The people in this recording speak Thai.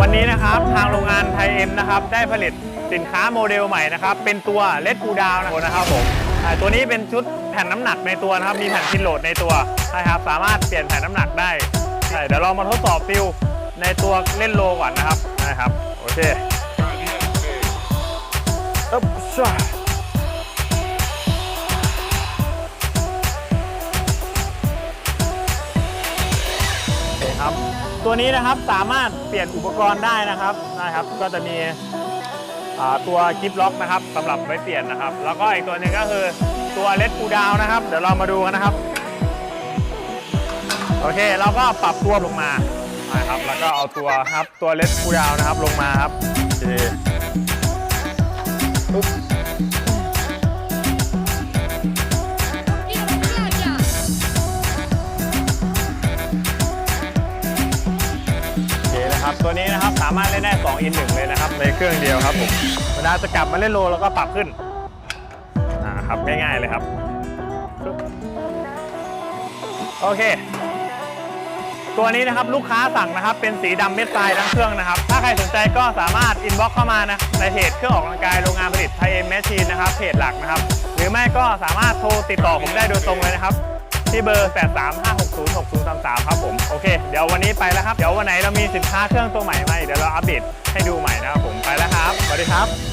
วันนี้นะครับทางโรงงานไทยเอ็มนะครับได้ผลิตสินค้าโมเดลใหม่นะครับ เป็นตัวเลดกูดาวนะครับผมตัวนี้เป็นชุดแผ่นน้ำหนักในตัวนะครับ มีแผ่นพินโหลดในตัวใช่ครับสามารถเปลี่ยนแผ่นน้ำหนักได้ใช่เดี๋ยวเรามาทดสอบฟิลในตัวเล่นโลก่อนนะครับนะครับ โอเค ครับ ตัวนี้นะครับสามารถเปลี่ยนอุปกรณ์ได้นะครับนะครับ ก็จะมีตัวกิฟล็อกนะครับสำหรับไว้เปลี่ยนนะครับ แล้วก็อีกตัวหนึ่งก็คือตัวเลดคูดาวนะครับ เดี๋ยวเรามาดูกันนะครับ โอเคเราก็ปรับตัวลงมานะครับ แล้วก็เอาตัวครับตัวเลดคูดาวนะครับลงมาครับโอเค ตัวนี้นะครับสามารถเล่นได้2 in 1เลยนะครับในเครื่องเดียวครับผมเวลาจะกลับมาเล่นโลแล้วก็ปรับขึ้นอ่าครับง่ายๆเลยครับ โอเค ตัวนี้นะครับลูกค้าสั่งนะครับ เป็นสีดำเม็ดทรายทั้งเครื่องนะครับ ถ้าใครสนใจก็สามารถอินบ็อกเข้ามานะในเพจเครื่องออกกำลังกายโรงงานผลิตไทยเอ็มแมชชีนนะครับเพจหลักนะครับ หรือไม่ก็สามารถโทรติดต่อผมได้โดยตรงเลยนะครับ ที่เบอร์ 835606033 ครับผมโอเคเดี๋ ยววันนี้ไปแล้วครับ เดี๋ยววันไหนเรามีสินค้าเครื่องตัวใหม่มาเดี๋ยวเราอัปเดตให้ดูใหม่นะครับผมไปแล้วครับสวัสดีครับ